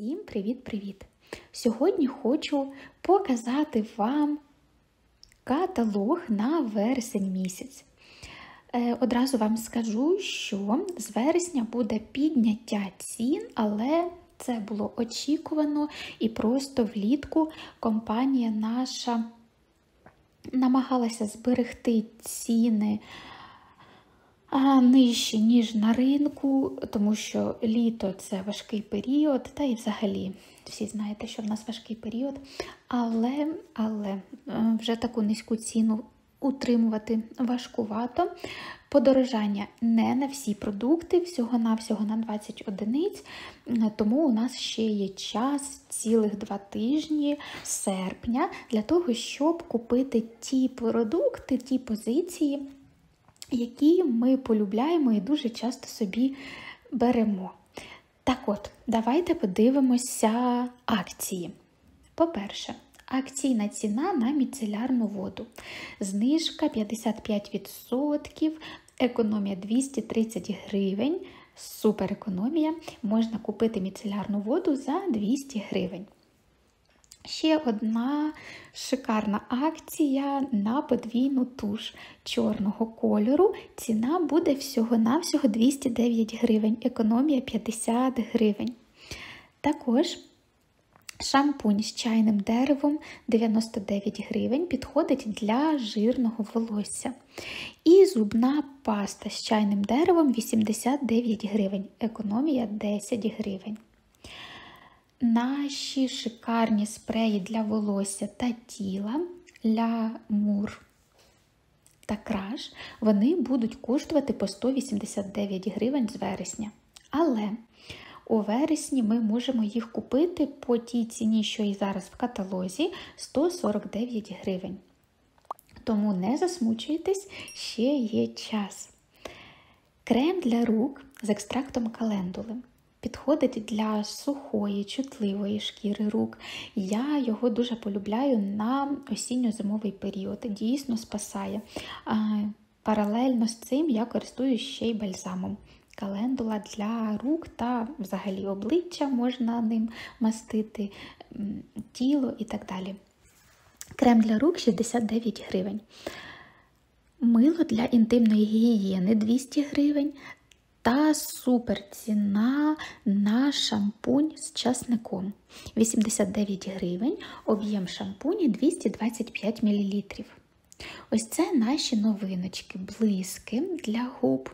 Всім привіт-привіт! Сьогодні хочу показати вам каталог на вересень місяць. Е, Одразу вам скажу, що з вересня буде підняття цін, але це було очікувано і просто влітку компанія наша намагалася зберегти ціни нижчі, ніж на ринку, тому що літо це важкий період, та і взагалі всі знаєте, що в нас важкий період. Але, але е, вже таку низьку ціну утримувати важкувато. Подорожання не на всі продукти, всього-навсього на 20 одиниць, тому у нас ще є час цілих два тижні серпня для того, щоб купити ті продукти, ті позиції які ми полюбляємо і дуже часто собі беремо. Так от, давайте подивимося акції. По-перше, акційна ціна на міцелярну воду. Знижка 55%, економія 230 гривень. Супер економія. Можна купити міцелярну воду за 200 гривень. Ще одна шикарна акція на подвійну туш чорного кольору. Ціна буде всього-навсього 209 гривень, економія 50 гривень. Також шампунь з чайним деревом 99 гривень підходить для жирного волосся. І зубна паста з чайним деревом 89 гривень, економія 10 гривень. Наші шикарні спреї для волосся та тіла для мур та краш, вони будуть коштувати по 189 гривень з вересня. Але у вересні ми можемо їх купити по тій ціні, що і зараз в каталозі 149 гривень. Тому не засмучуйтесь, ще є час. Крем для рук з екстрактом календули підходить для сухої, чутливої шкіри рук. Я його дуже полюбляю на осінньо-зимовий період. Дійсно спасає. Паралельно з цим я користуюсь ще й бальзамом. Календула для рук та взагалі обличчя можна ним мастити, тіло і так далі. Крем для рук 69 гривень. Мило для інтимної гігієни 200 гривень. Та супер ціна на шампунь з часником 89 гривень, об'єм шампуні 225 мл. Ось це наші новиночки, блиски для губ.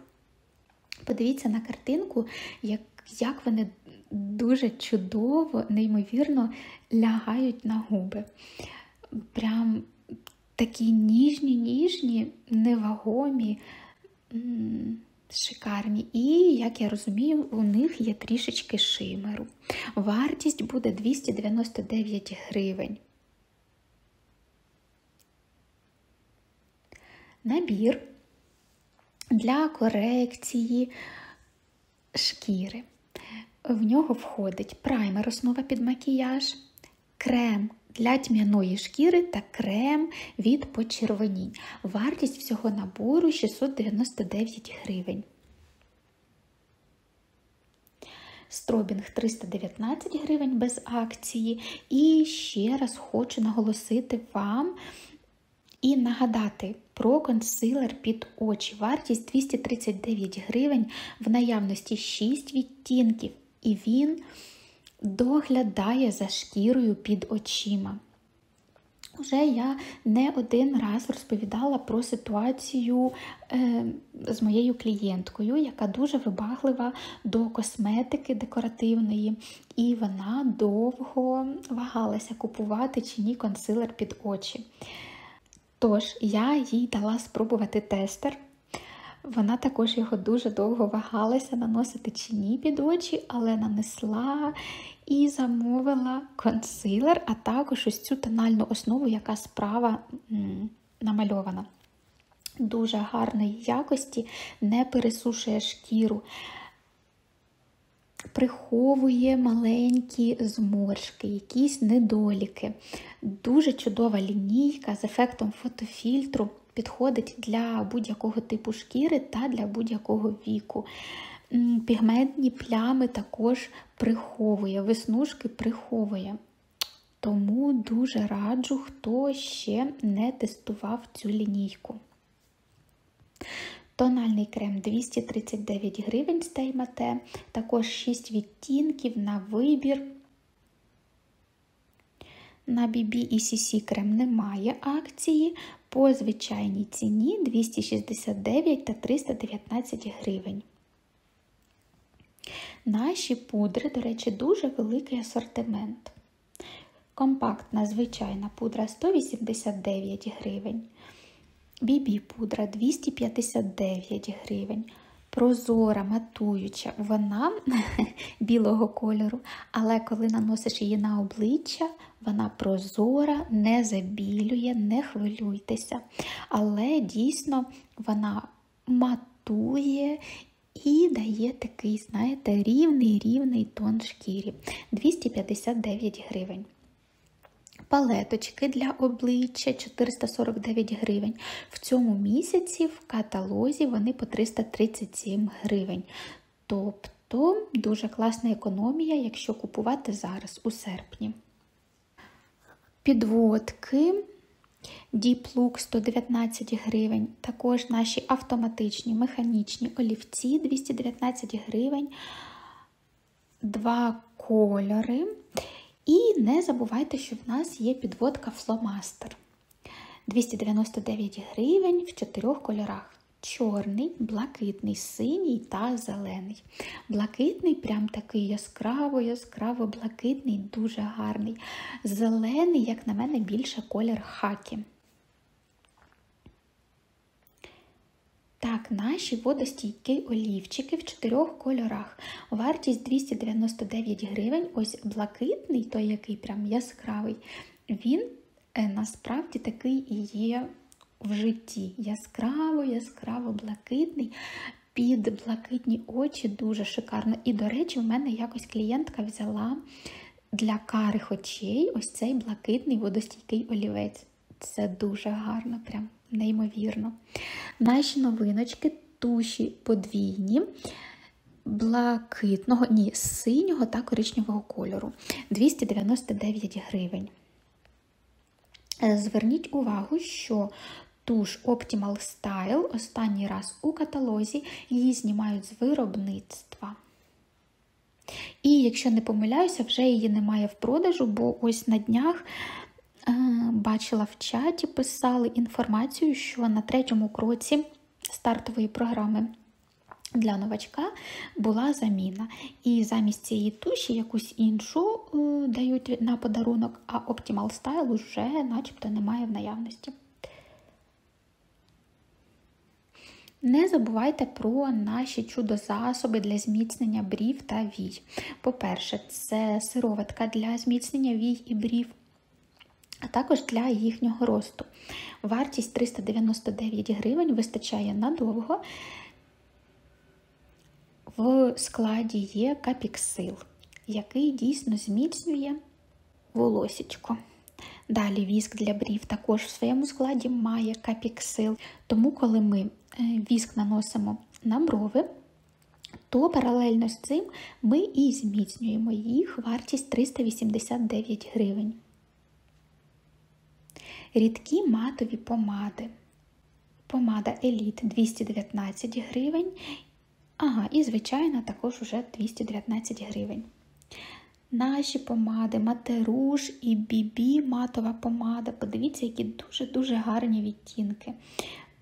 Подивіться на картинку, як, як вони дуже чудово, неймовірно лягають на губи. Прям такі ніжні, ніжні, невагомі шикарні. І, як я розумію, у них є трішечки шимеру. Вартість буде 299 гривень. Набір для корекції шкіри. В нього входить праймер, основа під макіяж, крем для тьмяної шкіри та крем від почервонінь. Вартість всього набору 699 гривень. Стробінг 319 гривень без акції. І ще раз хочу наголосити вам і нагадати про консилер під очі. Вартість 239 гривень, в наявності 6 відтінків. І він доглядає за шкірою під очима. Уже я не один раз розповідала про ситуацію е, з моєю клієнткою, яка дуже вибаглива до косметики декоративної, і вона довго вагалася купувати чи ні консилер під очі. Тож, я їй дала спробувати тестер. Вона також його дуже довго вагалася наносити чи ні під очі, але нанесла і замовила консилер, а також ось цю тональну основу, яка справа намальована. Дуже гарної якості, не пересушує шкіру, приховує маленькі зморшки, якісь недоліки. Дуже чудова лінійка з ефектом фотофільтру підходить для будь-якого типу шкіри та для будь-якого віку. пігментні плями також приховує, веснушки приховує. Тому дуже раджу, хто ще не тестував цю лінійку. Тональний крем 239 гривень з Теймате, також 6 відтінків на вибір. На BB і CC крем немає акції. По звичайній ціні 269 та 319 гривень. Наші пудри, до речі, дуже великий асортимент. Компактна звичайна пудра 189 гривень. Бібі пудра 259 гривень. Прозора, матуюча, вона білого кольору, але коли наносиш її на обличчя, вона прозора, не забілює, не хвилюйтеся. Але дійсно вона матує і дає такий, знаєте, рівний-рівний тон шкірі 259 гривень. Палеточки для обличчя 449 гривень. В цьому місяці в каталозі вони по 337 гривень. Тобто дуже класна економія, якщо купувати зараз у серпні. Підводки Look 119 гривень. Також наші автоматичні механічні олівці 219 гривень. Два кольори. І не забувайте, що в нас є підводка фломастер. 299 гривень в чотирьох кольорах. Чорний, блакитний, синій та зелений. Блакитний, прям такий яскраво, яскраво блакитний, дуже гарний. Зелений, як на мене, більше колір хакі. Так, наші водостійкі олівчики в чотирьох кольорах. Вартість 299 гривень. Ось блакитний, той який прям яскравий, він е, насправді такий і є в житті. Яскраво, яскраво блакитний. Під блакитні очі дуже шикарно. І, до речі, в мене якось клієнтка взяла для карих очей ось цей блакитний водостійкий олівець. Це дуже гарно, прям неймовірно. Наші новиночки туші подвійні, блакитного, ні, синього та коричневого кольору 299 гривень. Е, зверніть увагу, що туш Optimal Style останній раз у каталозі її знімають з виробництва. І, якщо не помиляюся, вже її немає в продажу, бо ось на днях бачила в чаті, писали інформацію, що на третьому кроці стартової програми для новачка була заміна. І замість цієї туші якусь іншу е, дають на подарунок, а Optimal Style вже начебто немає в наявності. Не забувайте про наші чудо-засоби для зміцнення брів та вій. По-перше, це сироватка для зміцнення вій і брів а також для їхнього росту. Вартість 399 гривень вистачає надовго. В складі є капіксил, який дійсно зміцнює волосічко. Далі віск для брів також в своєму складі має капіксил. Тому, коли ми е, віск наносимо на брови, то паралельно з цим ми і зміцнюємо їх вартість 389 гривень рідкі матові помади. Помада Еліт 219 гривень. Ага, і, звичайно, також уже 219 гривень. Наші помади, матеруш і бібі матова помада. Подивіться, які дуже-дуже гарні відтінки.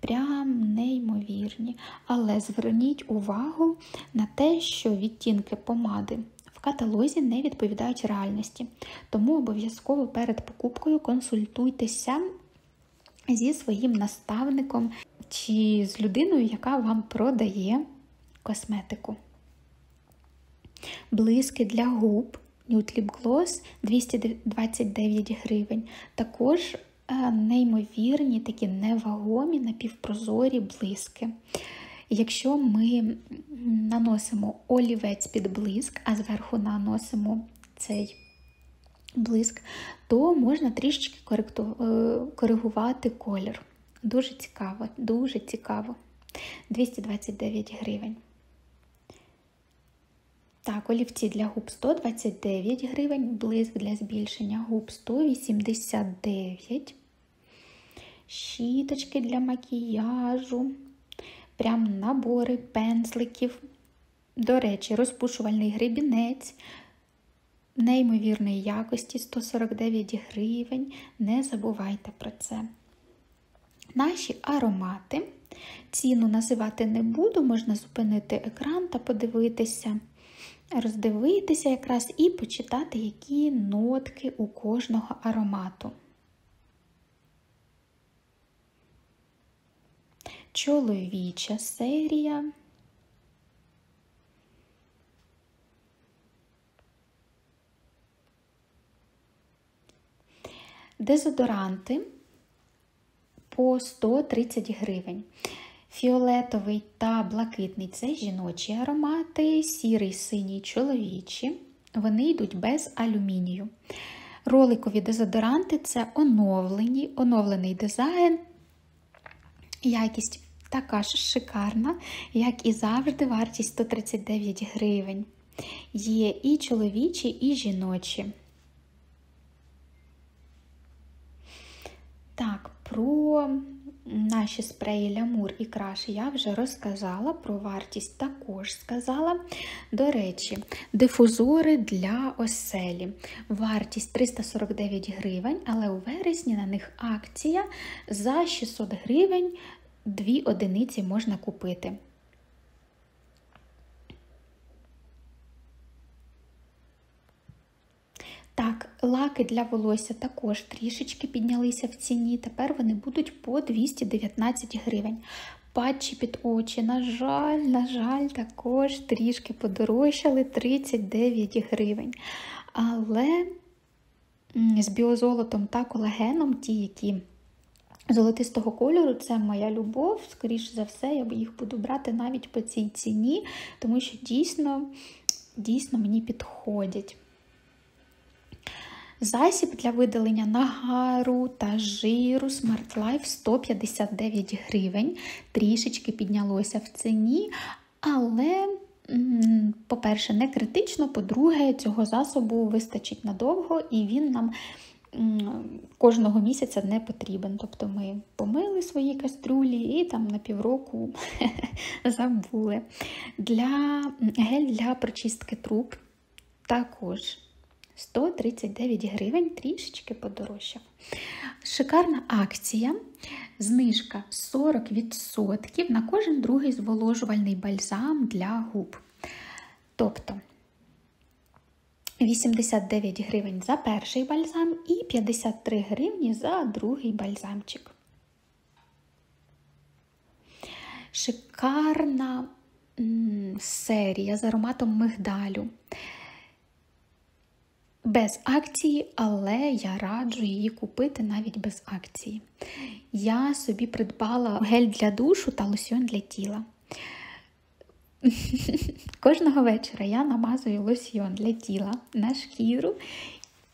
Прям неймовірні. Але зверніть увагу на те, що відтінки помади каталозі не відповідають реальності. Тому обов'язково перед покупкою консультуйтеся зі своїм наставником чи з людиною, яка вам продає косметику. Блиски для губ Nude Lip Gloss 229 гривень. Також е, неймовірні, такі невагомі напівпрозорі блиски. Якщо ми наносимо олівець під блиск, а зверху наносимо цей блиск, то можна трішечки. Е, коригувати колір. Дуже цікаво, дуже цікаво. 229 гривень. Так, олівці для губ 129 гривень, блиск для збільшення губ 189. Щіточки для макіяжу, прям набори пензликів. До речі, розпушувальний грибінець неймовірної якості 149 гривень. Не забувайте про це. Наші аромати. Ціну називати не буду, можна зупинити екран та подивитися, роздивитися якраз і почитати, які нотки у кожного аромату. Чоловіча серія. Дезодоранти по 130 гривень. Фіолетовий та блакитний це жіночі аромати, сірий, синій чоловічі. Вони йдуть без алюмінію. Роликові дезодоранти це оновлені, оновлений дизайн. Якість така ж шикарна, як і завжди, вартість 139 гривень. Є і чоловічі, і жіночі. Так, про наші спреї Лямур і краш я вже розказала, про вартість також сказала. До речі, дифузори для оселі. Вартість 349 гривень, але у вересні на них акція за 600 гривень дві одиниці можна купити. Так, лаки для волосся також трішечки піднялися в ціні. Тепер вони будуть по 219 гривень. Патчі під очі, на жаль, на жаль, також трішки подорожчали 39 гривень. Але з біозолотом та колагеном, ті, які золотистого кольору, це моя любов. Скоріше за все, я їх буду брати навіть по цій ціні, тому що дійсно, дійсно мені підходять. Засіб для видалення нагару та жиру Smart Life 159 гривень. Трішечки піднялося в ціні, але, по-перше, не критично, по-друге, цього засобу вистачить надовго, і він нам кожного місяця не потрібен. Тобто ми помили свої каструлі і там на півроку забули. Для Гель для прочистки труб також. 139 гривень, трішечки подорожчав. Шикарна акція. Знижка 40% на кожен другий зволожувальний бальзам для губ. Тобто 89 гривень за перший бальзам і 53 гривні за другий бальзамчик. Шикарна серія з ароматом мигдалю без акції, але я раджу її купити навіть без акції. Я собі придбала гель для душу та лосьон для тіла. Кожного вечора я намазую лосьйон для тіла на шкіру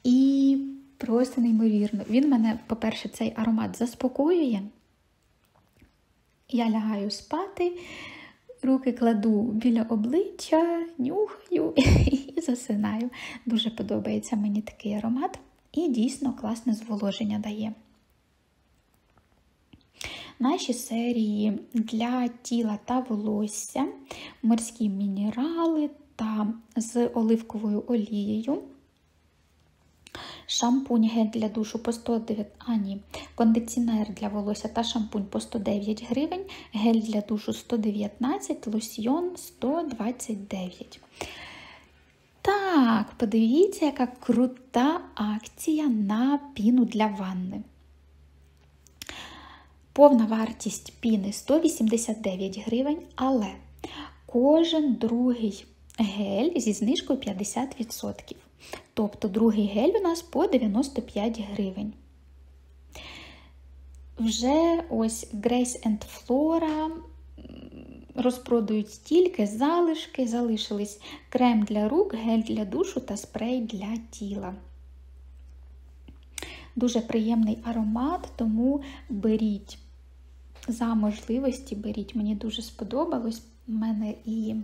і просто неймовірно. Він мене, по-перше, цей аромат заспокоює. Я лягаю спати, руки кладу біля обличчя, нюхаю і засинаю. Дуже подобається мені такий аромат і дійсно класне зволоження дає. Наші серії для тіла та волосся, морські мінерали та з оливковою олією. Шампунь гель для душу по 109, а кондиціонер для волосся та шампунь по 109 гривень, гель для душу 119, лосьйон 129. Так, подивіться, яка крута акція на піну для ванни. Повна вартість піни 189 гривень, але кожен другий гель зі знижкою 50%. Тобто другий гель у нас по 95 гривень. Вже ось Grace and Flora розпродають стільки залишки, залишились крем для рук, гель для душу та спрей для тіла. Дуже приємний аромат, тому беріть за можливості, беріть. Мені дуже сподобалось. У мене і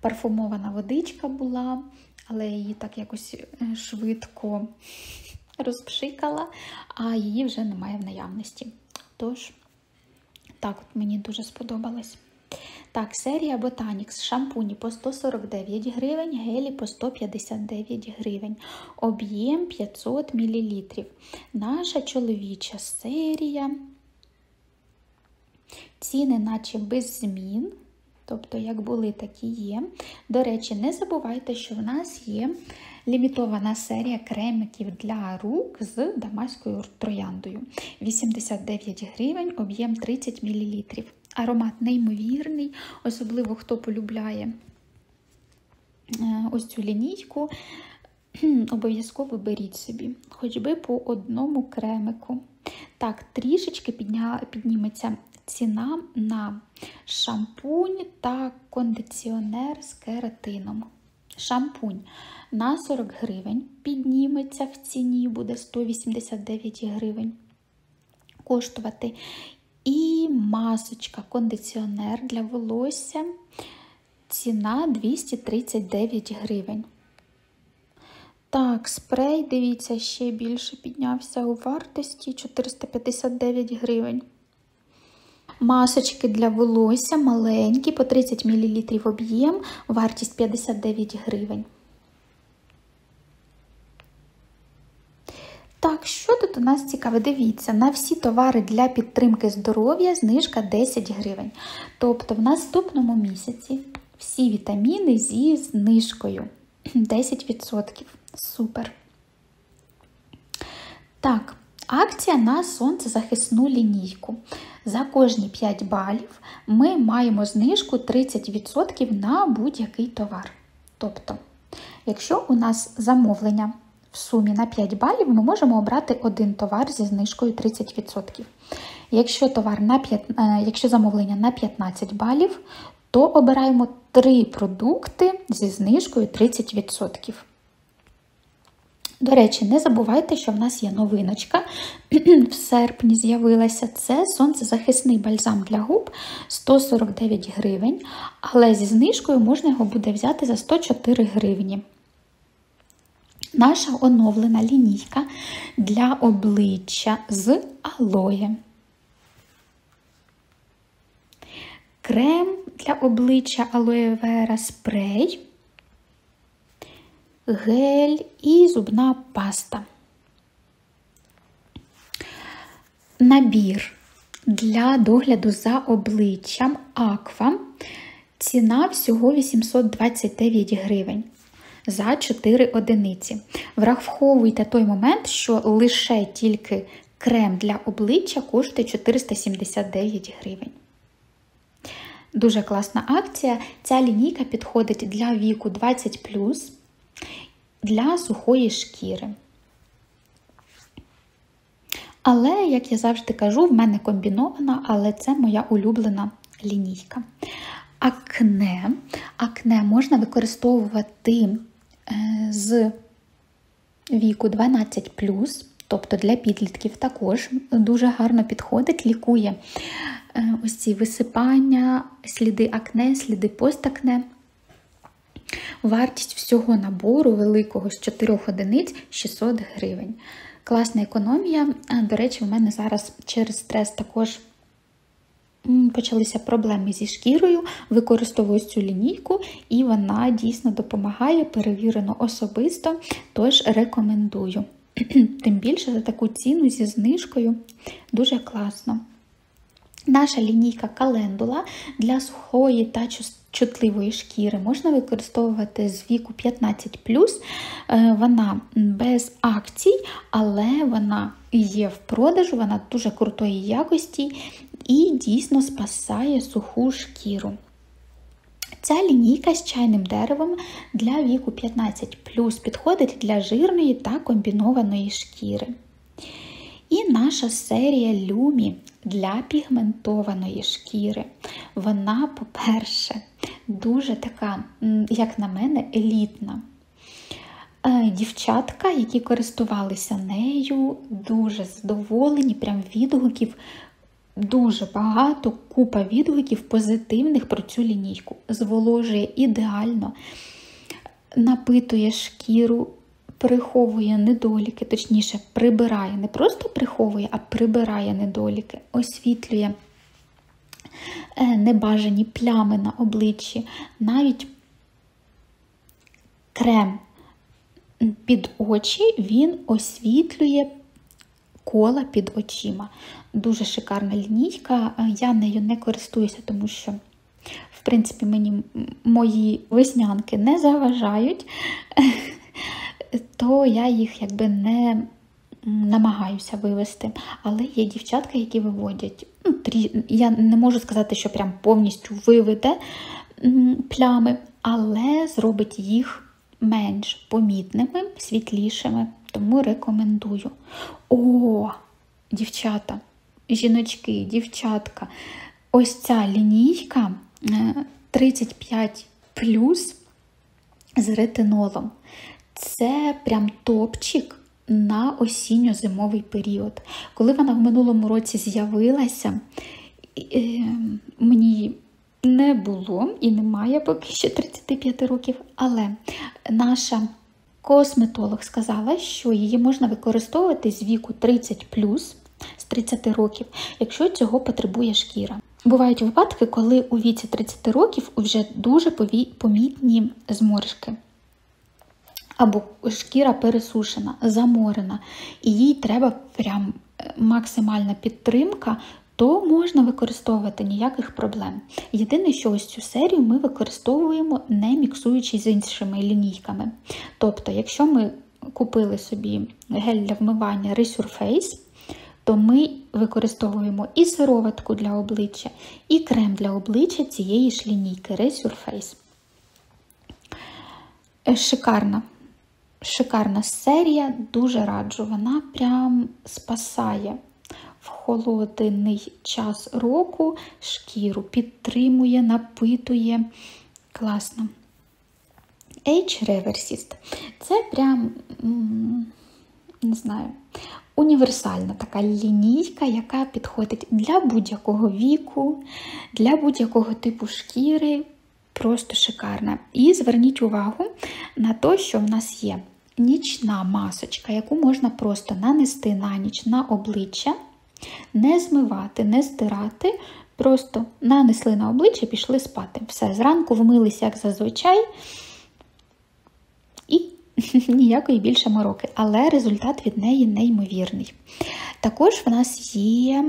парфумована водичка була, але її так якось е, швидко розпшикала, а її вже немає в наявності. Тож, так от мені дуже сподобалось. Так, серія Botanix. Шампуні по 149 гривень, гелі по 159 гривень. Об'єм 500 мл. Наша чоловіча серія. Ціни, наче без змін. Тобто, як були, так і є. До речі, не забувайте, що в нас є лімітована серія кремиків для рук з дамаською трояндою. 89 гривень, об'єм 30 мл. Аромат неймовірний, особливо хто полюбляє е, ось цю лінійку. Обов'язково беріть собі, хоч би по одному кремику. Так, трішечки підня... підніметься ціна на шампунь та кондиціонер з кератином. Шампунь на 40 гривень підніметься в ціні, буде 189 гривень коштувати. І масочка, кондиціонер для волосся. Ціна 239 гривень. Так, спрей, дивіться, ще більше піднявся у вартості 459 гривень. Масочки для волосся маленькі, по 30 мл об'єм, вартість 59 гривень. Так, що тут у нас цікаве? Дивіться, на всі товари для підтримки здоров'я знижка 10 гривень. Тобто в наступному місяці всі вітаміни зі знижкою 10%. Супер. Так, акція на сонцезахисну лінійку. За кожні 5 балів ми маємо знижку 30% на будь-який товар. Тобто, якщо у нас замовлення в сумі на 5 балів, ми можемо обрати один товар зі знижкою 30%. Якщо товар на 5, е, якщо замовлення на 15 балів, то обираємо 3 продукти зі знижкою 30%. До речі, не забувайте, що в нас є новиночка. в серпні з'явилася це сонцезахисний бальзам для губ 149 гривень, але зі знижкою можна його буде взяти за 104 гривні. Наша оновлена лінійка для обличчя з алоє. Крем для обличчя алоє вера спрей гель і зубна паста. Набір для догляду за обличчям Аква. Ціна всього 829 гривень за 4 одиниці. Враховуйте той момент, що лише тільки крем для обличчя коштує 479 гривень. Дуже класна акція. Ця лінійка підходить для віку 20 для сухої шкіри. Але, як я завжди кажу, в мене комбінована, але це моя улюблена лінійка. Акне Акне можна використовувати е, з віку 12, тобто для підлітків також дуже гарно підходить, лікує е, ось ці висипання, сліди акне, сліди постакне. Вартість всього набору великого з 4 одиниць 600 гривень. Класна економія. До речі, у мене зараз через стрес також почалися проблеми зі шкірою. Використовую цю лінійку, і вона дійсно допомагає, перевірено особисто, тож рекомендую. Тим більше за таку ціну зі знижкою дуже класно. Наша лінійка календула для сухої та чутливої шкіри можна використовувати з віку 15. Е, вона без акцій, але вона є в продажу, вона дуже крутої якості і дійсно спасає суху шкіру. Ця лінійка з чайним деревом для віку 15 підходить для жирної та комбінованої шкіри. І наша серія Люмі для пігментованої шкіри. Вона, по-перше, дуже така, як на мене, елітна. Е, дівчатка, які користувалися нею, дуже задоволені, прям відгуків дуже багато купа відгуків позитивних про цю лінійку. Зволожує ідеально, напитує шкіру, приховує недоліки, точніше, прибирає, не просто приховує, а прибирає недоліки, освітлює е, небажані плями на обличчі, навіть крем під очі він освітлює кола під очима. Дуже шикарна лінійка. Я нею не користуюся, тому що, в принципі, мені мої веснянки не заважають, то я їх якби не намагаюся вивести. Але є дівчатка, які виводять. Ну, Я не можу сказати, що прям повністю виведе плями, але зробить їх менш помітними, світлішими, тому рекомендую. О, дівчата, жіночки, дівчатка, ось ця лінійка 35 е, з ретинолом. Це прям топчик на осінньо-зимовий період. Коли вона в минулому році з'явилася, е, мені не було і немає поки що 35 років, але наша косметолог сказала, що її можна використовувати з віку 30 з 30 років, якщо цього потребує шкіра. Бувають випадки, коли у віці 30 років вже дуже помітні зморшки. Або шкіра пересушена, заморена, і їй треба прям е, максимальна підтримка, то можна використовувати ніяких проблем. Єдине, що ось цю серію ми використовуємо не міксуючи з іншими лінійками. Тобто, якщо ми купили собі гель для вмивання Resurface, то ми використовуємо і сироватку для обличчя, і крем для обличчя цієї ж лінійки Resurface. Е, шикарна. Шикарна серія, дуже раджу, вона прям спасає в холодний час року шкіру, підтримує, напитує. Класно. Age Reversist. Це прям, не знаю, універсальна така лінійка, яка підходить для будь-якого віку, для будь-якого типу шкіри. Просто шикарна. І зверніть увагу на те, що в нас є нічна масочка, яку можна просто нанести на ніч на обличчя не змивати, не стирати, просто нанесли на обличчя пішли спати. Все, зранку вмилися, як зазвичай, і ніякої більше мороки. Але результат від неї неймовірний. Також в нас є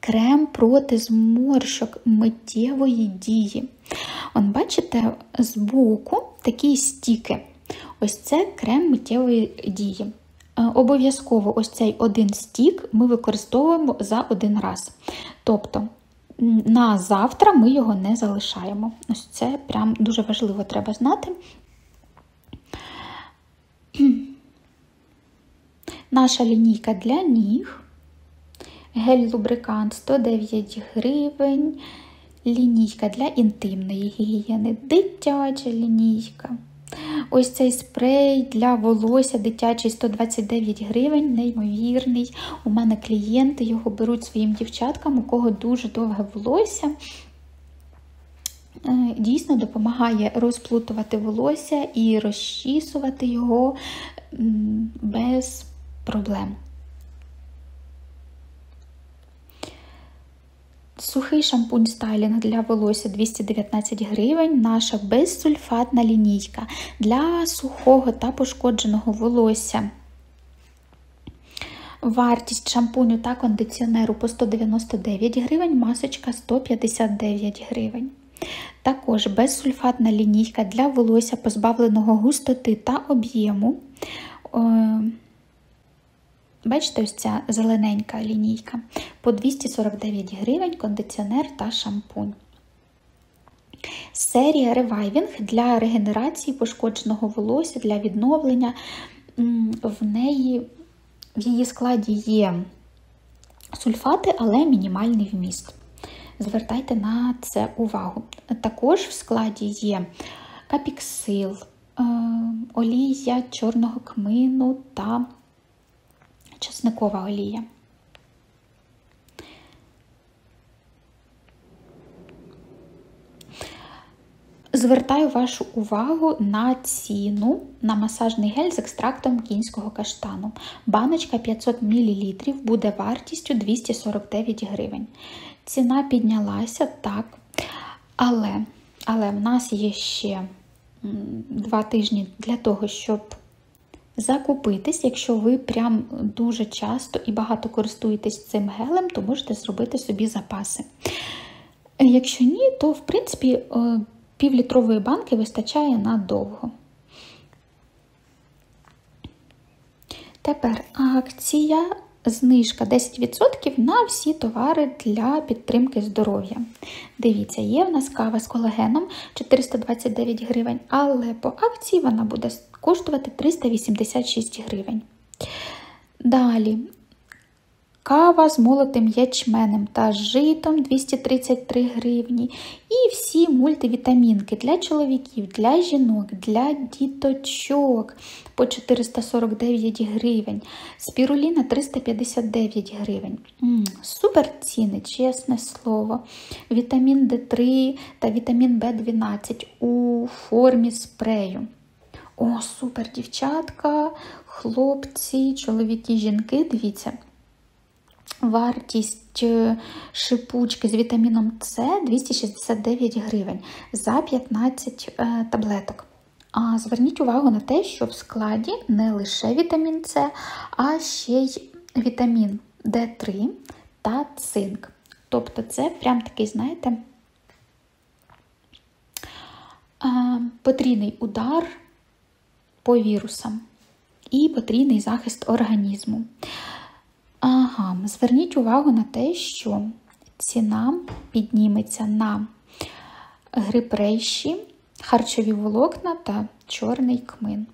крем проти зморшок миттєвої дії. Он, бачите, збоку такі стіки. Ось це крем миттєвої дії. Е, обов'язково ось цей один стік ми використовуємо за один раз. Тобто на завтра ми його не залишаємо. Ось це прям дуже важливо треба знати. Наша лінійка для ніг. Гель-лубрикант 109 гривень. Лінійка для інтимної гігієни, дитяча лінійка. Ось цей спрей для волосся дитячий 129 гривень, неймовірний. У мене клієнти його беруть своїм дівчаткам, у кого дуже довге волосся. Е, дійсно допомагає розплутувати волосся і розчісувати його без проблем. Сухий шампунь стайлінг для волосся 219 гривень, наша безсульфатна лінійка для сухого та пошкодженого волосся. Вартість шампуню та кондиціонеру по 199 гривень, масочка 159 гривень. Також безсульфатна лінійка для волосся позбавленого густоти та об'єму. Бачите, ось ця зелененька лінійка по 249 гривень кондиціонер та шампунь. Серія ревайвінг для регенерації пошкодженого волосся, для відновлення. В неї, в її складі є сульфати, але мінімальний вміст. Звертайте на це увагу. Також в складі є капіксил, е, олія чорного кмину та часникова олія. Звертаю вашу увагу на ціну на масажний гель з екстрактом кінського каштану. Баночка 500 мл буде вартістю 249 гривень. Ціна піднялася, так. Але але в нас є ще два тижні для того, щоб закупитись. Якщо ви прям дуже часто і багато користуєтесь цим гелем, то можете зробити собі запаси. Якщо ні, то в принципі е, півлітрової банки вистачає надовго. Тепер акція знижка 10% на всі товари для підтримки здоров'я. Дивіться, є в нас кава з колагеном 429 гривень, але по акції вона буде коштувати 386 гривень. Далі Кава з молотим ячменем та житом 233 гривні. І всі мультивітамінки для чоловіків, для жінок, для діточок по 449 гривень. Спіруліна 359 гривень. М супер ціни, чесне слово. Вітамін D3 та вітамін В12 у формі спрею. О, супер, дівчатка, хлопці, чоловіки, жінки, дивіться. Вартість е, шипучки з вітаміном С 269 гривень за 15 е, таблеток. А зверніть увагу на те, що в складі не лише вітамін С, а ще й вітамін Д3 та цинк. Тобто це прям такий, знаєте, потрійний удар по вірусам і потрійний захист організму. Ага, зверніть увагу на те, що ціна підніметься на гриб рейші, харчові волокна та чорний кмин.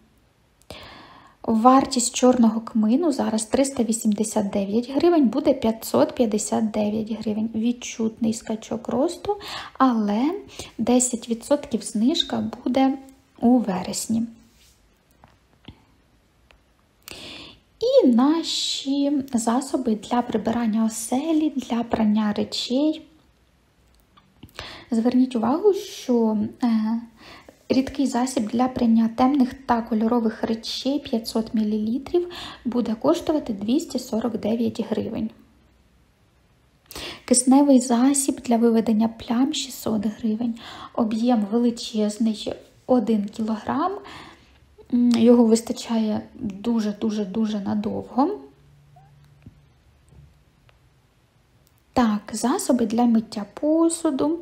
Вартість чорного кмину зараз 389 гривень, буде 559 гривень. Відчутний скачок росту, але 10% знижка буде у вересні. І наші засоби для прибирання оселі, для прання речей. Зверніть увагу, що е, рідкий засіб для прання темних та кольорових речей 500 мл буде коштувати 249 гривень. Кисневий засіб для виведення плям 600 гривень. Об'єм величезний 1 кг. Його вистачає дуже-дуже-дуже надовго. Так, засоби для миття посуду.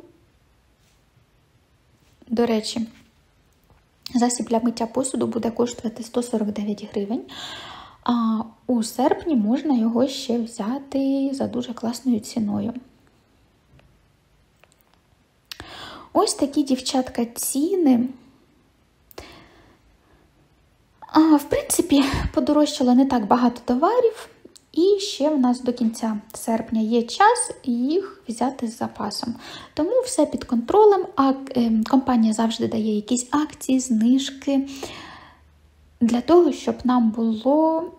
До речі, засіб для миття посуду буде коштувати 149 гривень. А у серпні можна його ще взяти за дуже класною ціною. Ось такі дівчатка ціни. А, В принципі, подорожчало не так багато товарів, і ще в нас до кінця серпня є час їх взяти з запасом. Тому все під контролем, а ем, компанія завжди дає якісь акції, знижки для того, щоб нам було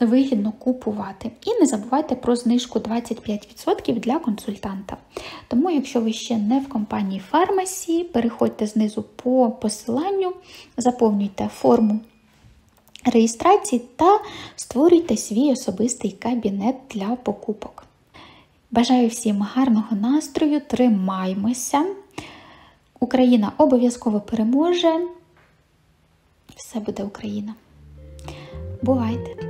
вигідно купувати. І не забувайте про знижку 25% для консультанта. Тому, якщо ви ще не в компанії Фармасі, переходьте знизу по посиланню, заповнюйте форму реєстрації та створюйте свій особистий кабінет для покупок. Бажаю всім гарного настрою, тримаймося! Україна обов'язково переможе. Все буде Україна. Бувайте!